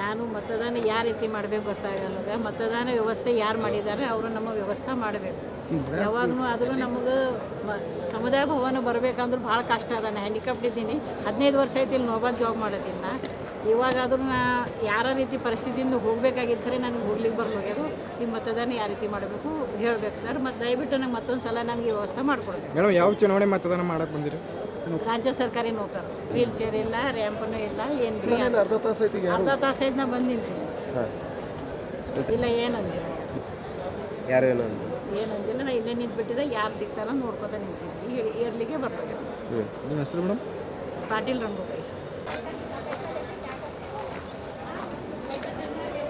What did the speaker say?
ನಾನು ಮತದಾನ ಯಾವ ರೀತಿ ಮಾಡಬೇಕು ಗೊತ್ತಾಗಲ್ಲ ಮತದಾನ ವ್ಯವಸ್ಥೆ ಯಾರು ಮಾಡಿದ್ದಾರೆ ಅವರು ನಮ್ಮ ವ್ಯವಸ್ಥೆ ಮಾಡಬೇಕು. ಯಾವಾಗಲೂ ಆದರೂ ನಮಗೆ ಸಮುದಾಯ ಭವನ ಬರಬೇಕಂದ್ರೆ ಭಾಳ ಕಷ್ಟ ಅದ. ನಾನು ಹ್ಯಾಂಡಿಕ್ಯಾಪ್ಡ್ ಇದ್ದೀನಿ. ಹದಿನೈದು ವರ್ಷ ಐತಿ ಇಲ್ಲಿ ನೋಬಲ್ ಜಾಬ್ ಮಾಡೋದಿಲ್ಲ ಇವಾಗಾದರೂ ನಾ ಯಾರ ರೀತಿ ಪರಿಸ್ಥಿತಿಯಿಂದ ಹೋಗಬೇಕಾಗಿದ್ದರೆ ನನಗೆ ಹೋಗ್ಲಿಕ್ಕೆ ಬರ್ಲೋಗ್ಯದು ಈ ಮತದಾನ ಯಾವ ರೀತಿ ಮಾಡಬೇಕು ಹೇಳಬೇಕು ಸರ್. ಮತ್ತು ದಯವಿಟ್ಟು ನಂಗೆ ಮತ್ತೊಂದು ಸಲ ನನಗೆ ವ್ಯವಸ್ಥೆ ಮಾಡಿಕೊಡ್ಬೇಕು ಯಾವ ಚುನಾವಣೆ ಮತದಾನ ಮಾಡೋಕ್ಕೆ ಬಂದಿರಿ? ರಾಜ್ಯ ಸರ್ಕಾರಿ ನೌಕರ. ವೀಲ್ ಚೇರ್ ಇಲ್ಲ ರ್ಯಾಂಪನು ಇಲ್ಲ ಏನು ಅರ್ಧ ತಾಸು ಐತಿ ಅರ್ಧ ತಾಸು ಐದು ನಾ ಬಂದು ನಿಂತೀನಿ. ಇಲ್ಲ ಏನಂದಿಲ್ಲ. ಯಾರು ಏನು ಏನಂದಿಲ್ಲ ನಾ ಇಲ್ಲೇ ನಿಂತ್ಬಿಟ್ಟಿದ್ರೆ ಯಾರು ಸಿಗ್ತಾರ ನೋಡ್ಕೋತ ನಿಂತಿದ್ವಿ. ಇರ್ಲಿಕ್ಕೆ ಬರ್ಬೇಕು ನಿಮ್ಮ ಹೆಸರು ಮೇಡಮ್? ಪಾಟೀಲ್ ರಂಗೋಬಾಯಿ.